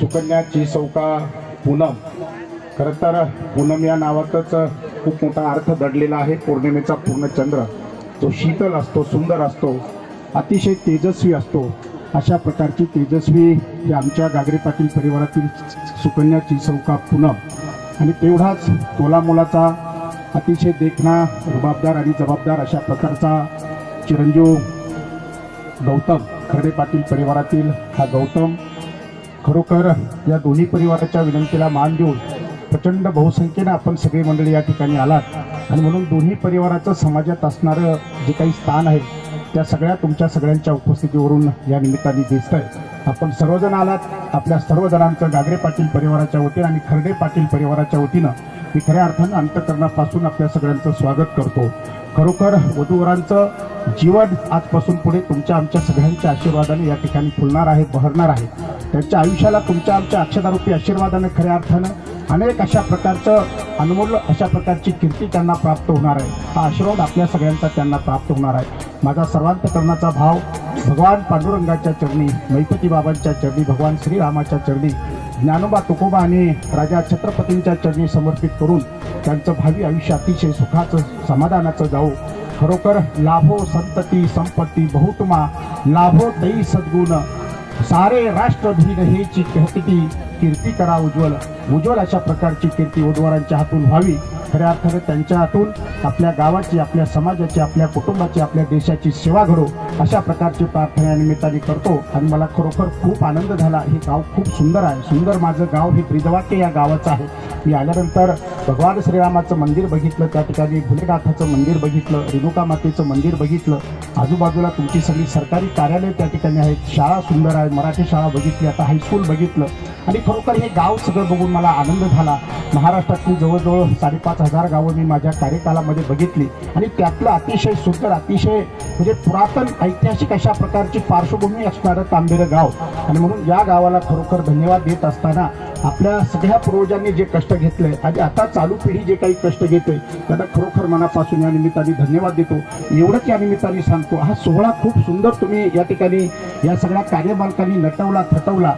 सुकन्याची चौका पूनम. खरं तर पूनम या नावातच खूप मोठा अर्थ दडलेला आहे. पौर्णिमेचा पूर्ण चंद्र तो शीतल असतो सुंदर असतो अतिशय तेजस्वी असतो. अशा प्रकारची तेजस्वी ही आमच्या गागरे पाटील परिवारातील सुकन्याची चौका पूनम. आणि तेवढाच तोलामोलाचा अतिशय देखणा रुबाबदार आणि जबाबदार अशा प्रकारचा चिरंजीव गौतम. खरडे पाटील परिवारातील हा गौतम खरोखर या दोन्ही परिवाराच्या विनंतीला मान देऊन प्रचंड बहुसंख्येनं आपण सगळी मंडळी या ठिकाणी आलात. आणि म्हणून दोन्ही परिवाराचं समाजात असणारं जे काही स्थान आहे त्या सगळ्या तुमच्या सगळ्यांच्या उपस्थितीवरून या निमित्ताने दिसत आहे आपण सर्वजण आलात. आपल्या सर्वजणांचं गागरे पाटील परिवाराच्या वतीनं आणि खर्डे पाटील परिवाराच्या वतीनं मी खऱ्या अर्थानं अंतकरणापासून आपल्या सगळ्यांचं स्वागत करतो. खरोखर वधूवरांचं जीवन आजपासून पुढे तुमच्या आमच्या सगळ्यांच्या आशीर्वादाने या ठिकाणी फुलणार आहे बहरणार आहे. त्यांच्या आयुष्याला तुमच्या आमच्या अक्षदारूपी आशीर्वादाने खऱ्या अर्थानं अनेक अशा प्रकारचं अनमोल अशा प्रकारची कीर्ती त्यांना प्राप्त होणार आहे. हा आशीर्वाद आपल्या सगळ्यांचा त्यांना प्राप्त होणार आहे. माझा सर्वांतकरणाचा भाव भगवान पांडुरंगाच्या चरणी मैपती बाबांच्या चरणी भगवान श्रीरामाच्या चरणी ज्ञानोबा तुकोबा आणि राजा छत्रपतींच्या चरणी समर्पित करून त्यांचं भावी आयुष्य अतिशय सुखाचं समाधानाचं जाऊ खरोखर लाभो संतती संपत्ती बहुतमा लाभो तई सद्गुण. सारे राष्ट्र भीन हेची कीर्ती करा उज्ज्वल. उज्ज्वल अशा प्रकारची कीर्ती उद्वारांच्या हातून व्हावी. खऱ्या अर्थाने त्यांच्या हातून आपल्या गावाची आपल्या समाजाची आपल्या कुटुंबाची आपल्या देशाची सेवा घडो अशा प्रकारची प्रार्थना या निमित्ताने करतो. आणि मला खरोखर खूप आनंद झाला. हे गाव खूप सुंदर आहे. सुंदर माझं गाव हे ब्रिजवाक्य या गावाचं आहे. मी आल्यानंतर भगवान श्रीरामाचं मंदिर बघितलं. त्या ठिकाणी भुलेनाथाचं मंदिर बघितलं. रेणुका मातेचं मंदिर बघितलं. आजूबाजूला तुमची सगळी सरकारी कार्यालय त्या ठिकाणी आहेत. शाळा सुंदर आहे. मराठी शाळा बघितली. आता हायस्कूल बघितलं. आणि खरोखर हे गाव सगळं बघून मला आनंद झाला. महाराष्ट्रातील जवळजवळ साडेपाच हजार गावं मी माझ्या कार्यकालामध्ये बघितली. आणि त्यातलं अतिशय सुंदर अतिशय म्हणजे पुरातन ऐतिहासिक अशा प्रकारची पार्श्वभूमी असणारं तांबेरं गाव. आणि म्हणून या गावाला खरोखर धन्यवाद देत असताना आपल्या सगळ्या पूर्वजांनी जे कष्ट घेतले आणि आता चालू पिढी जे काही कष्ट घेते त्यांना खरोखर मनापासून या निमित्ताने धन्यवाद देतो. एवढंच या निमित्ताने सांगतो हा सोहळा खूप सुंदर तुम्ही या ठिकाणी या सगळ्या कार्यमालकांनी नटवला थटवला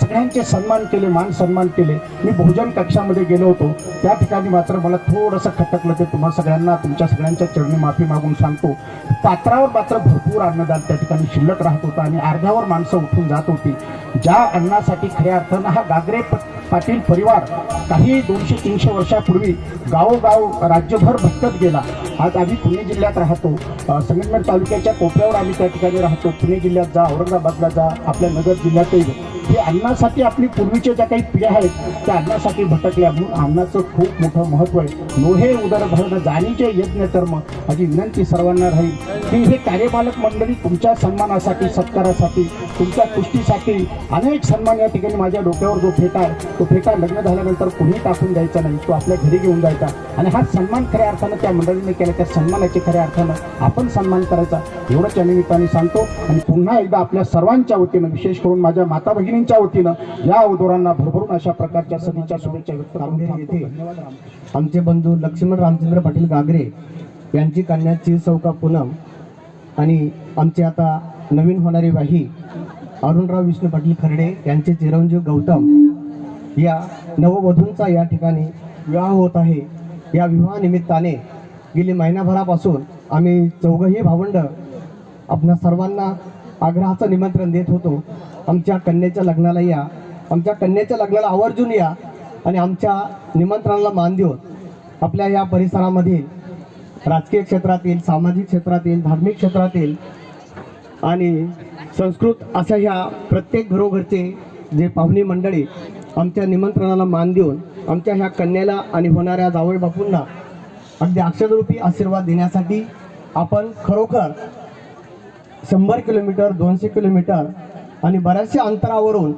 सगळ्यांचे सन्मान केले मान सन्मान केले. मी भोजन कक्षामध्ये गेलो होतो. त्या ठिकाणी मात्र मला थोडंसं खटकलं ते तुम्हा सगळ्यांना तुमच्या सगळ्यांच्या चरणी माफी मागून सांगतो. पात्रावर मात्र भरपूर अन्नदान त्या ठिकाणी शिल्लक राहत होतं आणि अर्ध्यावर माणसं उठून जात होती. ज्या अन्नासाठी खऱ्या अर्थानं हा गागरे पाटील परिवार काही दोनशे तीनशे वर्षापूर्वी गावोगाव राज्यभर भटकत गेला. आज आम्ही पुणे जिल्ह्यात राहतो. अ, संगमनेर तालुक्याच्या कोपऱ्यावर आम्ही त्या ठिकाणी राहतो. पुणे जिल्ह्यात जा औरंगाबादला जा आपल्या नगर जिल्ह्यातही हे अन्नासाठी आपली पूर्वीच्या ज्या काही पिढ्या आहेत त्या अन्नासाठी भटकल्या म्हणून अन्नाचं खूप मोठं महत्त्व आहे. नोहे उदरभरणं जाणीचे यज्ञ कर्म माझी विनंती सर्वांना राहील. की हे कार्यपालक मंडळी तुमच्या सन्मानासाठी सत्कारासाठी तुमच्या कुस्तीसाठी अनेक सन्मान या ठिकाणी माझ्या डोक्यावर जो फेटा आहे तो फेटा लग्न झाल्यानंतर कुणी टाकून द्यायचा नाही. तो आपल्या घरी घेऊन जायचा. आणि हा सन्मान खऱ्या अर्थानं त्या मंडळीने केला त्या सन्मानाचे खऱ्या अर्थानं आपण सन्मान करायचा. एवढंच या निमित्ताने सांगतो. आणि पुन्हा एकदा आपल्या सर्वांच्या वतीनं विशेष करून माझ्या माता भगिनींच्या वतीनं या उदोरांना भरभरून अशा प्रकारच्या सदिच्छा शुभेच्छा व्यक्त करून राम. आमचे बंधू लक्ष्मण रामचंद्र पाटील गागरे यांची कन्या चीर चौका पूनम आणि आमचे आता नवीन होणारे वाही अरुणराव विष्णू पाटील खर्डे यांचे चिरंजीव गौतम या नववधूंचा या ठिकाणी विवाह होत आहे. या विवाहानिमित्ताने गेली महिनाभरापासून आम्ही चौघही भावंड आपल्या सर्वांना आग्रहाचं निमंत्रण देत होतो. आमच्या कन्याच्या लग्नाला या. आमच्या कन्याच्या लग्नाला आवर्जून या आणि आमच्या निमंत्रणाला मान देऊन आपल्या या परिसरामधील राजकीय क्षेत्रातील सामाजिक क्षेत्रातील धार्मिक क्षेत्रातील आणि संस्कृत अशा ह्या प्रत्येक घरोघरचे जे पाहुणे मंडळी आमच्या निमंत्रणाला मान देऊन आमच्या ह्या कन्याला आणि होणाऱ्या जावळ बापूंना अगदी अक्षररूपी आशीर्वाद देण्यासाठी आपण खरोखर शंभर किलोमीटर दोनशे किलोमीटर आणि बऱ्याचशा अंतरावरून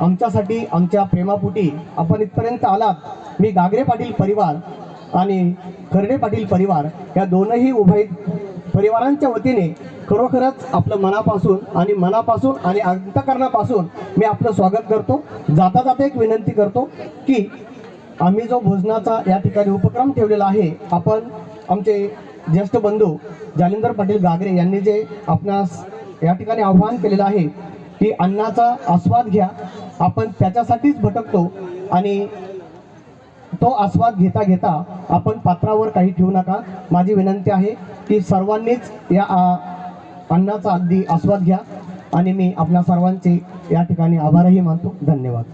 आमच्यासाठी आमच्या प्रेमापुटी आपण इथपर्यंत आलात. मी गागरे पाटील परिवार आणि खर्डे पाटील परिवार या दोनही उभय परिवारांच्या वतीने खरोखरच आपलं मनापासून आणि मनापासून आणि अंतकरणापासून मी आपलं स्वागत करतो. जाता जाता एक विनंती करतो की आम्ही जो भोजनाचा या ठिकाणी उपक्रम ठेवलेला आहे आपण आमचे ज्येष्ठ बंधू जालिंदर पाटील गागरे यांनी जे आपणास या ठिकाणी आव्हान केलेलं आहे की अन्नाचा आस्वाद घ्या. आपण त्याच्यासाठीच भटकतो आणि तो आस्वाद घेता घेता आपण पात्रावर काही ठेवू नका. माझी विनंती आहे की सर्वांनीच या अन्नाचा अगदी आस्वाद घ्या. आणि मी आपल्या सर्वांचे या ठिकाणी आभारही मानतो. धन्यवाद.